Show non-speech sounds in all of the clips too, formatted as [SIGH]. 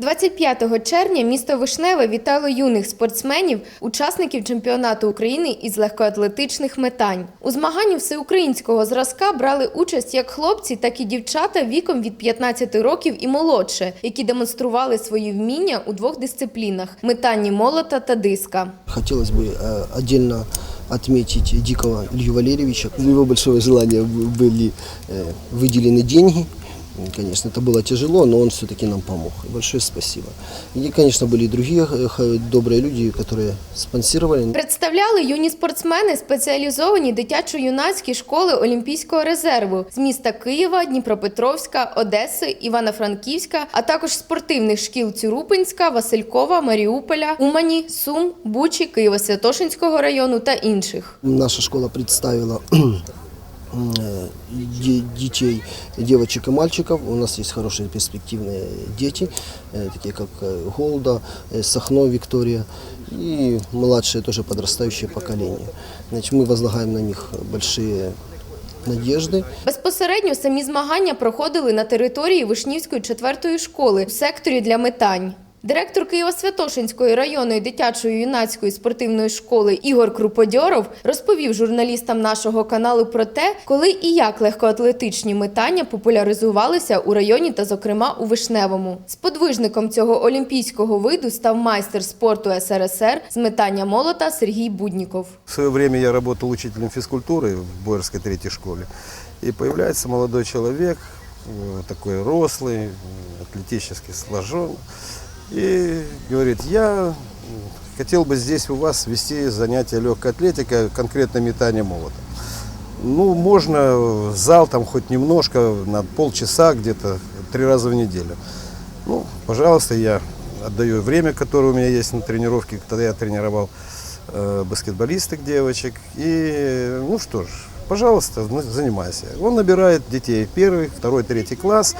25 червня місто Вишневе вітало юних спортсменів, учасників чемпіонату України із легкоатлетичних метань. У змаганні всеукраїнського зразка брали участь як хлопці, так і дівчата віком від 15 років і молодше, які демонстрували свої вміння у двох дисциплінах метанні молота та диска. Хотелось бы э, отдельно отметить Дикого Илью Валерьевича. За его большое желание б- были э, выделены деньги. И, Конечно, это было тяжело, но он все-таки нам помог. И большое спасибо. И, конечно, были и другие э, х- добрые люди, которые спонсировали. Представляли юні спортсмени спеціалізовані дитячо-юнацькі школи Олімпійського резерву з міста Києва, Дніпропетровська, Одеси, Івано-Франківська, а також спортивних шкіл Цюрупинська, Василькова, Маріуполя, Умані, Сум, Бучі, Києво-Святошинського району та інших. Наша школа представила э, де- детей, девочек и мальчиков. У нас есть хорошие перспективные дети, э, такие как э, Голда, э, Сахно Виктория и младшее тоже подрастающее поколение. Значит, мы возлагаем на них большие надежды. Безпосередньо самі змагання проходили на території Вишнівської четвертої школи у секторі для метань. Директор Києво-Святошинської районної дитячої юнацької спортивної школи Ігор Круподьоров розповів журналістам нашого каналу про те, коли і як легкоатлетичні метання популяризувалися у районі та, зокрема, у Вишневому. Сподвижником цього олімпійського виду став майстер спорту СРСР з метання молота Сергій Будніков. В свое время я работал учителем физкультуры в Боярской третьей школе. И появляется молодой человек, э, такой рослый, э, атлетически сложен. И говорит, я хотел бы здесь у вас вести занятия легкой атлетикой, конкретно метание молота. Ну, можно зал там хоть немножко, на полчаса где-то, три раза в неделю. Ну, пожалуйста, я отдаю время, которое у меня есть на тренировке. Тогда я тренировал э, баскетболисток девочек. И, ну что ж, пожалуйста, ну, занимайся. Он набирает детей первый, второй, третий класс.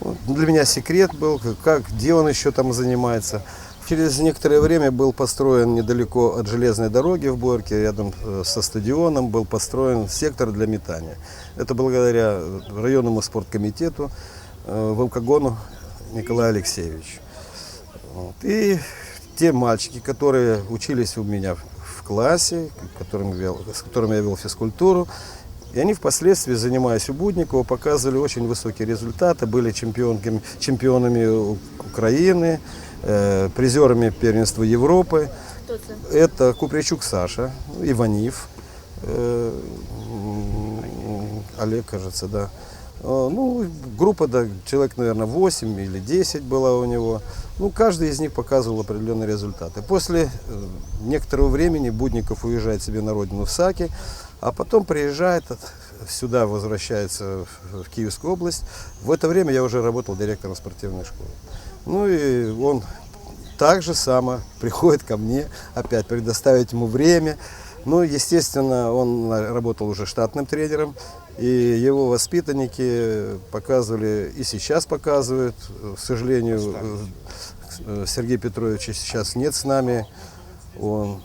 Вот Для меня секрет был, как- где он еще там занимается. Через некоторое время был построен недалеко от железной дороги в Борке, рядом э, со стадионом, был построен сектор для метания. Это благодаря районному спорткомитету э, Волкогону Николаю Алексеевичу. Вот. И те мальчики, которые учились у меня в классе, которым вел- с которыми я вел физкультуру, и они впоследствии, занимаясь у Будникова, показывали очень высокие результаты, были чемпионками, чемпионами У- Украины, э, призерами первенства Европы. Это Купрячук Саша, Иванив, э, м, Олег, кажется, да. Э, Ну, группа, да, человек, наверное, 8 или 10 была у него. Ну, каждый из них показывал определенные результаты. После э, некоторого времени Будников уезжает себе на родину в Саки, А потом приезжает сюда, возвращается в Киевскую область. В это время я уже работал директором спортивной школы. Ну и он так же само [LAUGHS] приходит ко мне, опять предоставить ему время. Ну, естественно, он работал уже штатным тренером, и его воспитанники показывали, и сейчас показывают, к сожалению, Сергей Петрович сейчас нет с нами, он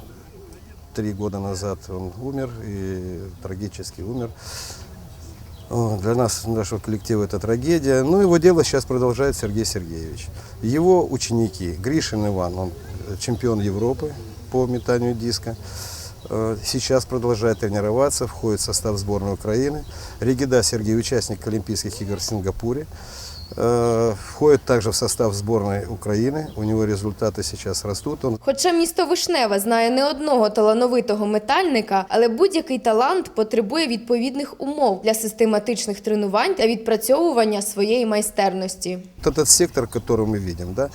три года назад он умер, и трагически умер. О, Для нас, нашего коллектива, это трагедия. Ну, его дело сейчас продолжает Сергей Сергеевич. Его ученики, Гришин Иван, он э, чемпион Европы по метанию диска. Э, Сейчас продолжает тренироваться, входит в состав сборной Украины. Регида Сергей, участник Олимпийских игр в Сингапуре. Э, Входит также в состав сборной Украины. У него результаты сейчас растут. Он Хоча місто Вишневе знає не одного талановитого метальника, але будь-який талант потребує відповідних умов для систематичних тренувань та відпрацьовування своєї майстерності. Вот этот сектор, который мы видим, да,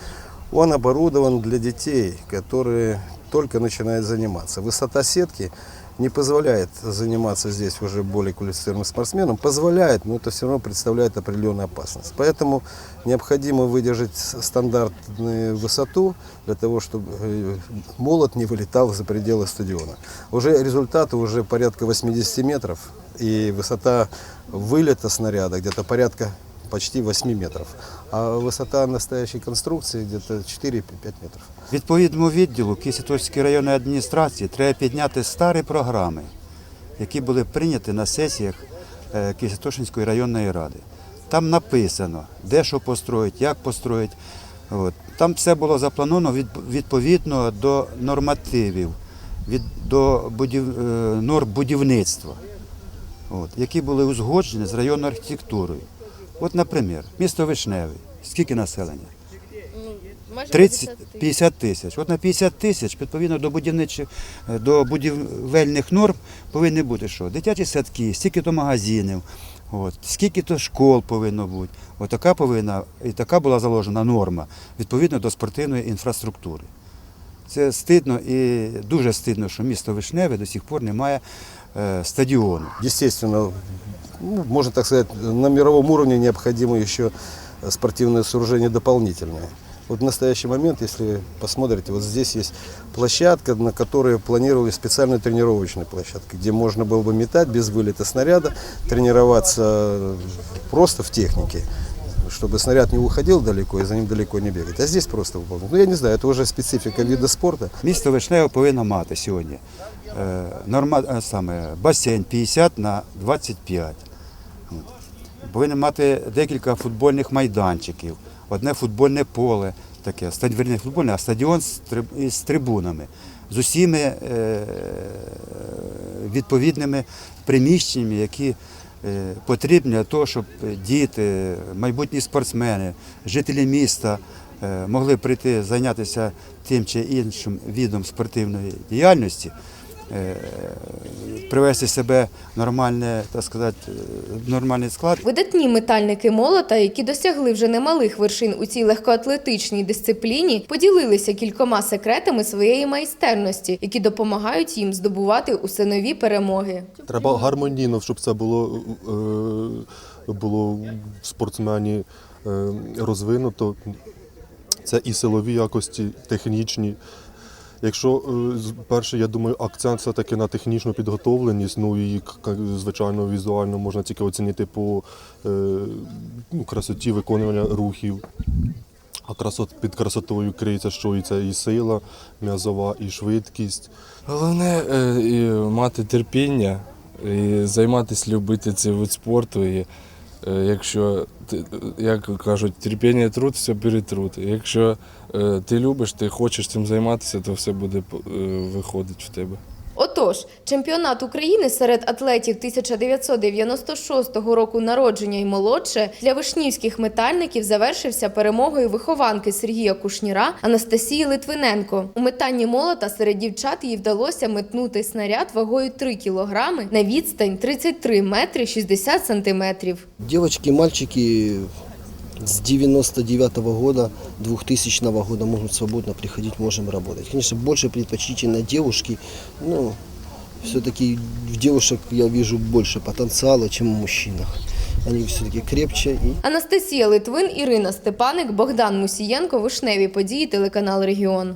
он оборудован для детей, которые только начинают заниматься. Высота сетки не позволяет заниматься здесь уже более квалифицированным спортсменам, позволяет, но это все равно представляет определенную опасность. Поэтому необходимо выдержать стандартную высоту для того, чтобы э, молот не вылетал за пределы стадиона. Уже результаты уже порядка 80 метров, и высота вылета снаряда где-то порядка почти 8 метров. А высота настоящей конструкции где-то 4-5 метров. Відповідному відділу Кисятовської районної адміністрації треба підняти старі програми, які були прийняті на сесіях е, районної ради. Там написано, де що построїть, як построїть. От. Там все було заплановано відповідно до нормативів, від, до будів, е, норм будівництва, от, які були узгоджені з районною архітектурою. От, наприклад, місто Вишневий. Скільки населення? 30, 50 тисяч. От на 50 тисяч, відповідно до будівничих, е, до будівельних норм, повинні бути що? Дитячі садки, стільки то магазинів, от, скільки то школ повинно бути. От така повинна, і така була заложена норма відповідно до спортивної інфраструктури. Це стидно і дуже стидно, що місто Вишневе до сих пор не має е, стадіону. Естественно, ну, можно так сказать, на мировом уровне необходимы еще спортивные сооружения дополнительные. Вот в настоящий момент, если посмотрите, вот здесь есть площадка, на которой планировали специальную тренировочную площадку, где можно было бы метать без вылета снаряда, тренироваться просто в технике, чтобы снаряд не уходил далеко и за ним далеко не бегать. А здесь просто выполнять. Ну, я не знаю, это уже специфика вида спорта. Місто Вишневе повинно мати сьогодні е, норма, е, саме, басейн 50 на 25. От. Повинно мати декілька футбольних майданчиків, одне футбольне поле, таке, стад- вірні, не футбольне, а стадіон з, триб- із трибунами, з усіми е, відповідними приміщеннями, які е, потрібні для того, щоб діти, майбутні спортсмени, жителі міста е, могли прийти зайнятися тим чи іншим видом спортивної діяльності, е, привести себе в нормальне, так сказати, е, в нормальний склад. Видатні метальники молота, які досягли вже немалих вершин у цій легкоатлетичній дисципліні, поділилися кількома секретами своєї майстерності, які допомагають їм здобувати усе нові перемоги. Треба гармонійно, щоб це було, е, було в спортсмені е, розвинуто. Це і силові якості, технічні. Якщо е, перше, я думаю, акцент все-таки на технічну підготовленість, ну і звичайно візуально можна тільки оцінити по е, ну, красоті виконування рухів. А красот, під красотою криється, що і це і сила м'язова, і швидкість. Головне е, і мати терпіння і займатися любити цей вид спорту. І, якщо ти- як кажуть, терпіння труд, все перетрут. Якщо е, ти любиш, ти хочеш цим займатися, то все буде е, виходити в тебе. Отож, чемпіонат України серед атлетів 1996 року народження і молодше для вишнівських метальників завершився перемогою вихованки Сергія Кушніра Анастасії Литвиненко. У метанні молота серед дівчат їй вдалося метнути снаряд вагою 3 кілограми на відстань 33 метри 60 сантиметрів. Девочки и мальчики с 99 года, 2000 года могут свободно приходить, можем работать. Конечно, больше предпочтительно девушки, но все-таки в девушек я вижу больше потенциала, чем в мужчинах. Они все-таки крепче и Анастасія Литвин, Ірина Степаник, Богдан Мусієнко, Вишневі події, телеканал Регіон.